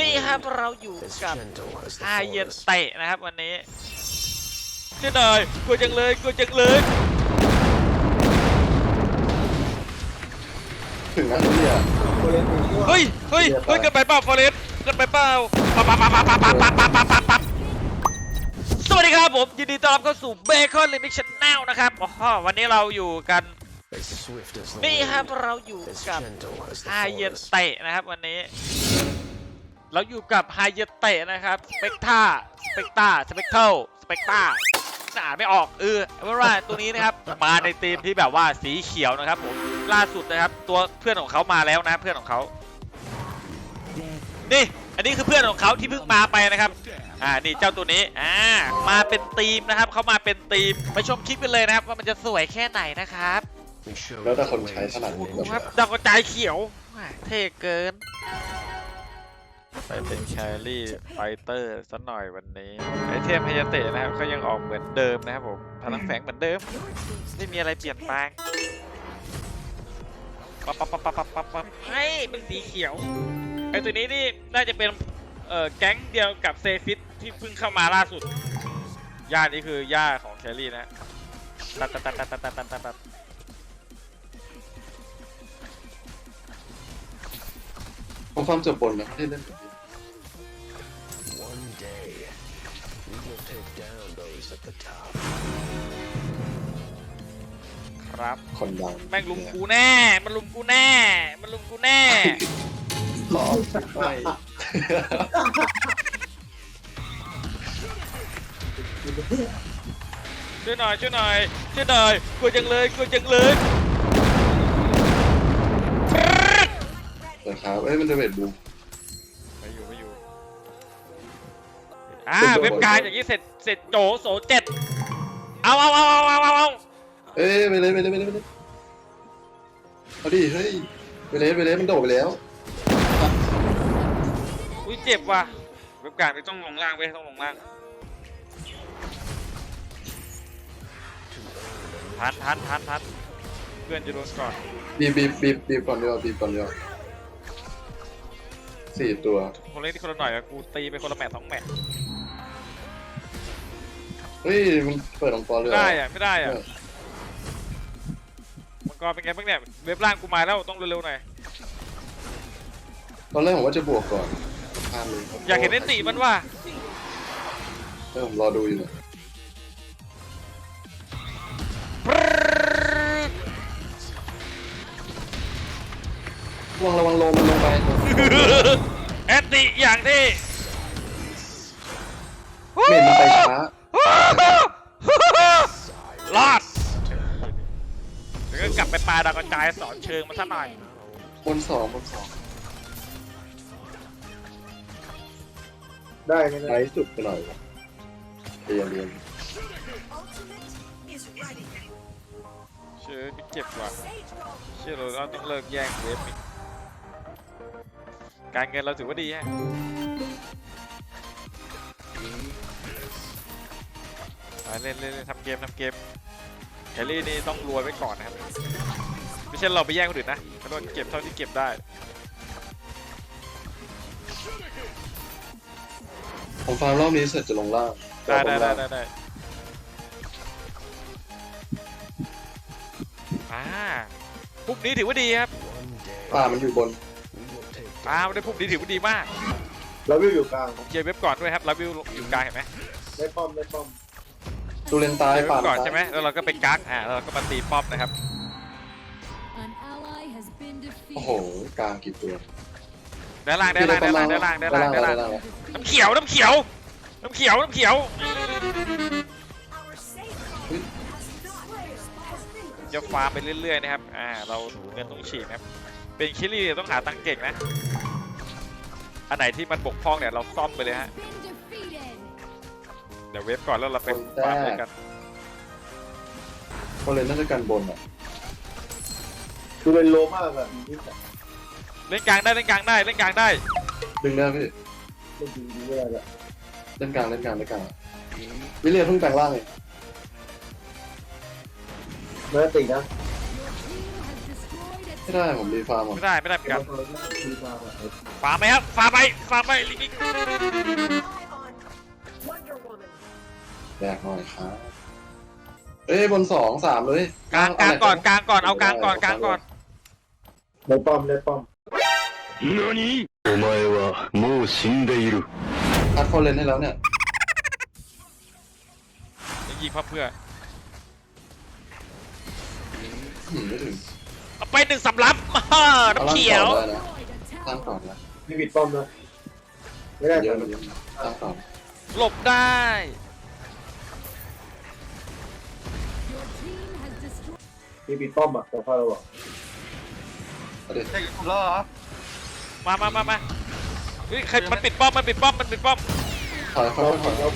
นี่ครับเราอยู่กับฮาเยนเตะนะครับวันนี้เจ้าหน่อยกลัวจังเลยกลัวจังเลยถึงนั้นเลยอะเฮ้ยเฮ้ยเฮ้ยเกินไปเปล่าฟอเรสเกินไปเปล่าปั๊บปั๊บปั๊บปั๊บปั๊บปั๊บปั๊บปั๊บปั๊บปั๊บสวัสดีครับผมยินดีต้อนรับเข้าสู่เบคอนลิมิกชันแนลนะครับอ๋อวันนี้เราอยู่กันนี่ครับเราอยู่กับฮาเยนเตะนะครับวันนี้ เราอยู่กับฮาเยนเตะนะครับ สเปกท่าสเปกตาสเปกเทิลสเปกตาอ่านไม่ออกเออเอาเป็นว่าตัวนี้นะครับมาในธีมที่แบบว่าสีเขียวนะครับผมล่าสุดนะครับ ตัวเพื่อนของเขามาแล้วนะเพื่อนของเขานี่อันนี้คือเพื่อนของเขาที่เพิ่งมาไปนะครับ อ่า นี่เจ้าตัวนี้ อ่า มาเป็นธีมนะครับ เขามาเป็นธีม ไปชมคลิปกันเลยนะครับ ว่ามันจะสวยแค่ไหนนะครับ แล้วแต่คนใช้ถนัดนี้ดูครับดาวกระจายเขียวแหม่เท่เกิน ไปเป็นแครี่ไฟเตอร์สัหน่อยวันนี้ไอเทมพยาเตะนะครับก็ยังออกเหมือนเดิมนะครับผมพลังแฝงเหมือนเดิม ไม่มีอะไรเปลี่ยนแปลงปั๊บปั๊บปั๊บปั๊บปั๊บปั๊บปั๊บเฮ้เป็นสีเขียวไอตัวนี้นี่น่าจะเป็นเอ่อแก๊งเดียวกับเซฟิตที่เพิ่งเข้ามาล่าสุดย่านี่คือย่าของแครี่นะตัดตัดตัดตัดตัดตัดตัดตัดตัดผมความเจ็บบนนะที่เล่น day, we will take down those at the top. ครับ คนดังแม่งลุมกูแน่ มันลุมกูแน่ มันลุมกูแน่หลอกไม่ช่วยหน่อยช่วยหน่อยช่วยหน่อยกลัวจังเลยกลัวจังเลยนะครับเอ้ยมันจะเบ็ดบูไม่ อ่าเว็บการอย่างนี้เสร็จเสร็จโจโสเจ็ดเอาเอาเอาเอาเอาเอาเอาเอ้ยไปเลยไปเลยไปเลยไปเลยเอาดิเฮ้ยไปเลยไปเลยมันโดดไปแล้วอุ้ยเจ็บว่ะเว็บการไม่ต้องลงล่างเว้ยต้องลงล่างทันทันทันทันเพื่อนจะโดนก่อนบีบบีบบีบบีบก่อนเดียวาบีบก่อนเดียวาสี่ตัวคนเล่นที่คนละหน่อยอะกูตีไปคนละแมตช์สองแมตช์ เฮ้ยมันเปิดองค์กรเลยไม่เหรได้อะไม่ได้อะเออมังกรเป็นไงบ้างเนี่ยเว็บล่างกูมาแล้วต้องเร็วๆหน่อยตอนแรกผมว่าจะบวกก่อนพลาดเลยอยากเห็นเนติมันว่าเออผมรอดูอยู่เนี่ยระวังระวังลงมันลงไปแอนติอย่างที่เมนมันไปช้า รอดเดี๋ยวก็กลับไปปลาดาวกระจายสอนเชิงมาสักหน่อย บนสองบนสองได้ไหมไอเนี่ยสุดไปหน่อยเรียนเรียนเชื่อไม่เจ็บว่ะเชื่อเราเราต้องเลิกแย่งเว็บอีกการเงินเราถือว่าดีฮะมา เล่นเล่นเล่นทำเกมทำเกมแคลรี่นี่ต้องรวยไว้ก่อนนะครับไม่ใช่เราไปแย่งคนอื่นนะเขาโดนเก็บเท่าที่เก็บได้ผมฟังรอบนี้เสร็จจะลงล่างได้ได้ได้ได้ได้อ่าปุ๊บนี้ถือว่าดีครับ One day, ป่ามันอยู่บน we will take อ่าได้ปุ๊บนี้ถือว่าดีมากเราวิวอยู่กลางผมเคลียร์เว็บก่อนด้วยครับลาวิวอยู่กลางเห็นไหมได้ป้อมได้ป้อม ตูเลนตายเคลียร์ป่าเว็บก่อนตายใช่ไหมแล้วเราก็ไปกักอ่าแล้วเราก็มาตีป้อมนะครับ An ally has been defeated. โอ้โหกลางกี่ตัวด้านล่างด้านล่างด้านล่างด้านล่างด้านล่างด้านล่างด้านล่างน้ำเขียวน้ำเขียวน้ำเขียวน้ำเขียวจะฟาร์มไปเรื่อยๆนะครับ อ่า เราเงินต้องฉีกนะครับ เป็นคิลลี่ต้องหาตังค์เก่งนะ อันไหนที่มันบกพร่องเนี่ยเราซ่อมไปเลยฮะ Been defeated. เดี๋ยวเว็บก่อนแล้วเราไปฟาร์มด้วยกันก็เลยน่าจะกันบนอะดูเป็นโลมากอะนี่แต่เล่นกลางได้เล่นกลางได้เล่นกลางได้ดึงได้พี่ไม่จริงดีไม่ได้ละเล่นกลางเล่นกลางเล่นกลางวิเลียนเพิ่งแปลงร่างเลยเมื่อตินะ Your team has destroyed a ไม่ได้ผมรีฟาร์มหมดไม่ได้ไม่ได้เหมือนกันมีมาแบบฟาร์มไหมครับฟาร์มไปฟาร์มไปลิมิก แบกหน่อยครับเอ้ยบนสองสามเลย กลางกลางก่อนกลางก่อนเอากลางก่อนกลางก่อน ในป้อมในป้อม 何お前はもう死んでいる คัดฟอร์เรนให้แล้วเนี่ย ยิงพับเพื่อ หืมไม่ถึง เอาไปหนึ่งสำรับอ้า เอา น้ำ ล่าง เขียว ก่อนได้นะ Destroyed a ล่าง tower. ก่อนนะ ไม่ปิดป้อมนะไม่ได้ เย แต่ อะมันเยอะล่างก่อน หลบได้ มีปิดป้อมอะแต่พอเราบอกเอาดิมามามามาเฮ้ยใครมันปิดป้อม มันปิดป้อม มันปิดป้อม ถอยค่อยๆถอย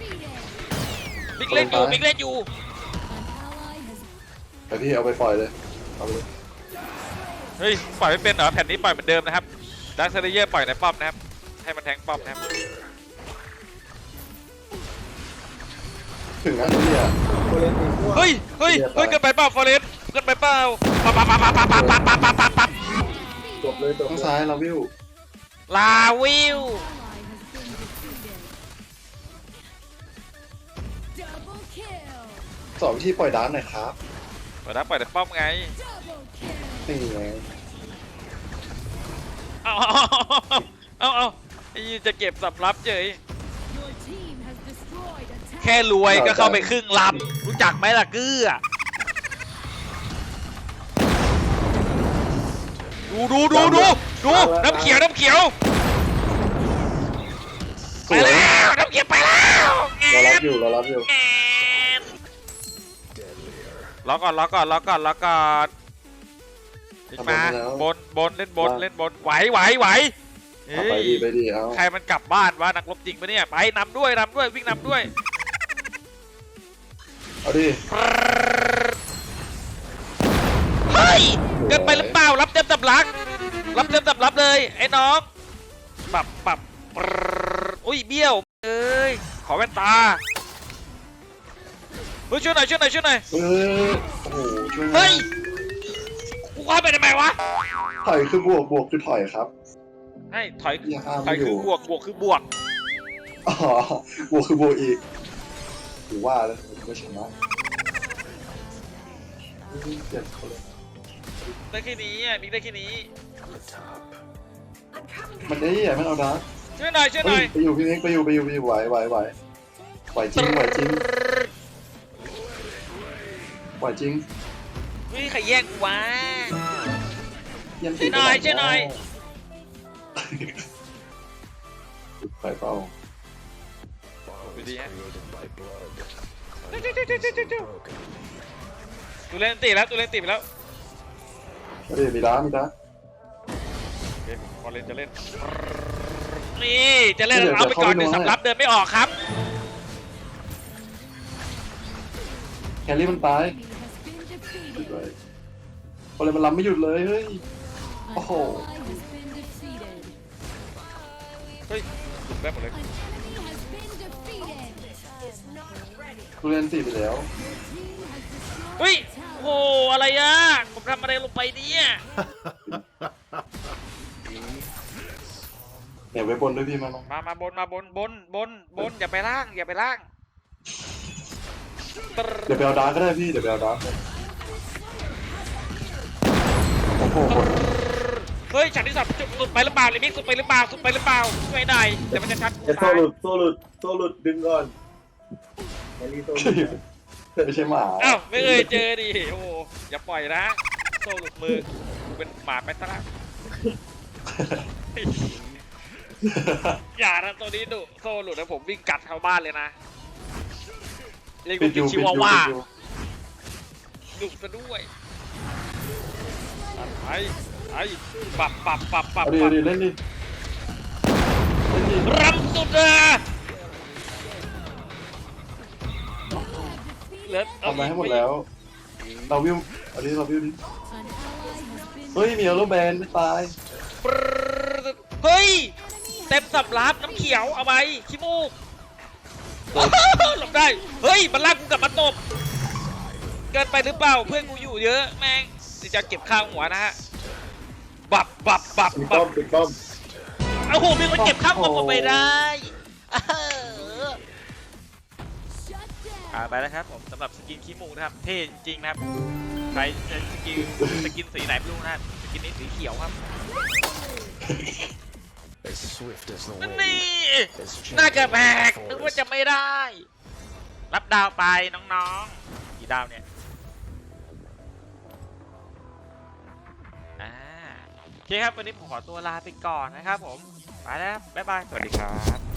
Defeated. บิ๊กเล่นอยู่ บิ๊กเล่นอยู่ An ally has ไปพี่เอาไปปล่อยเลย เอาไปเลยเฮ้ย ปล่อยไม่เป็นเหรอ แผ่นนี้ปล่อยเหมือนเดิมนะครับดักเซเลเยอร์ปล่อยในป้อมนะครับ ให้มันแทงป้อมนะครับ ถึงนะนี่อะโค เฮ้ย เฮ้ย เฮ้ย เกินไปเปล่าฟอเรสเกินไปเปล่าปั๊บปั๊บปั๊บปั๊บปั๊บปั๊บปั๊บปั๊บปั๊บปั๊บจบเลยจบข้างซ้ายเราวิวลาวิวสอนวิธีปล่อยดาร์กหน่อยครับเปิดนปล่อยในป้อมไงนี่ไงเอาเอาเอาเอาไอ้ยี่จะเก็บสับรับเฉย ค่รวยก็เข้าไปครึ่งลำรู้จักไหมล่ะเกื้อดูดูดูดูดูน้ำเขียวน้ำเขียวสไปวยแล้วน้ำเขียวไปแล้วเรารับอยู่เรารับอยู่รอก่อนรอก่อนรอก่อนรอก่อนอีกมาทำไปแล้วบนบนเล่นบนเล่นบนไหวไหวไหวเฮ้เอาไปยดีไปดีเอาใครมันกลับบ้านวะนักรบจริงปะเนี่ยไปนำด้วยนำด้วยวิ่งนำด้วย เอาดิ เฮ้ยเกินไปหรือเปล่ารับเต็มตับลัก รับเต็มตับรับเลยไอ้น้องปรับปรับปรรอุ้ยเบี้ยวเอ้ยขอแว่นตาเฮ้ยช่วยหน่อยช่วยหน่อยช่วยหน่อยเออโอ้โหช่วยเฮ้ยกูเข้าไปทำไมวะถอยคือบวกบวกคือถอยครับ ให้ถอยอย่าห้ามถอยอคืยู่อบวกบวกคือบวกอ๋อบวกคือบวกอีก หรือว่าแล้วไม่ชนะเจ็บเขาเลยได้แค่นี้อะมิกได้แค่นี้ the top. มันได้ใหญ่ไม่เอาดาร์กช่วยหน่อยช่วยหเฮ้น่อยยไปอยู่พี่เมกไปอยู่ไปอยู่ไปอยู่ไหวไหวไหวไหวจริงไหวจริงไหวจริงเฮ้ยใครแย่งกูวะยังช่วยหน่อยช่วยหน่อยไปเปล่า Bonds Video. created by blood. ตูเล่นตีแล้วตูเล่นตีไปแล้วไม่ได้มีดาร์กมีดาร์กโอเคพอเล่นจะเล่น นี่จะเล่นเอาไปก่อนหนึ่งสำรับเดินไม่ออกครับแครี่มันตาย Enemy has been defeated. คนเลยมันล้ำไม่หยุดเลยเฮ้ย An Oh. ally has been defeated. เฮ้ยหลุดแป๊บหมดเลย ทุเรียนสี่ไปแล้ว Team has destroyed เฮ้ย a tower. โอ้โหอะไรอะผมทำอะไรลงไปเนี่ยเนี่ยไว้บนด้วยพี่มามามามาบนมาบนบนบนบนอย่าไปล่างอย่าไปล่างตรเดี๋ยวไปเอาดาร์กก็ได้พี่เดี๋ยวไปเอาดาร์กโอ้โหเฮ้ยฉันที่สับจุดสุดไปหรือเปล่าลิมิกสุดไปหรือเปล่าสุดไปหรือเปล่าช่วยหน่อยเดี๋ยวมันจะชัดไอ้โซ่หลุดโซ่หลุดโซ่หลุดดึงก่อน แฮร์รี่โซ่หลุดไม่ใช่หมาอ้าวไม่เคยเจอดิโอ้โหอย่าปล่อยนะโซ่หลุดมือกูเป็นหมาไปซะละอย่านะตัวนี้ดุโซ่หลุดนะผมวิ่งกัดชาวบ้านเลยนะเรียกปิว่าดอยู่ชิปิดวาอยู่ว่าปิดอยู่ดุซะด้วยไปไปปรับปรับปรับปรับเอาดิปรัเอาบดิเล่นดิเล่นดิรำสุดเลย เหลือทำมาให้หมดแล้ว เราวิวเอาดิเราวิวดิ An ally has been เฮ้ยมีอโรแบนไม่ตายปรึ๊ดเฮ้ย เต็มสับรับน้ำเขียวเอาไปขี้มูกหลบได้ เฮ้ยมันลากกูกลับมาตบ เกินไปหรือเปล่าเพื่อนกูอยู่เยอะแม่งเดี๋ยวจะเก็บข้าวหัวนะฮะ บับบับบับปิดบัป้อบมปิดป้อม โอ้โหมีคนเก็บข้ามผมผมไปได้ Shut down. อ่าไปแล้วครับผมสำหรับสกินขี้หมูนะครับ เท่จริงๆนะครับ ใครจะสกินสกินสีไหนไม่รู้นะครับสกินนี้สีเขียวครับ As swift as the นั่น wind. นี่ As น่าจะ gentle แบ as ก the นึกว่า forest. จะไม่ได้ รับดาวไปน้องๆ กี่ดาวเนี่ย อ่า โอเคครับ วันนี้ผมขอตัวลาไปก่อนนะครับผม ไปแล้วบ๊ายบาย สวัสดีครับ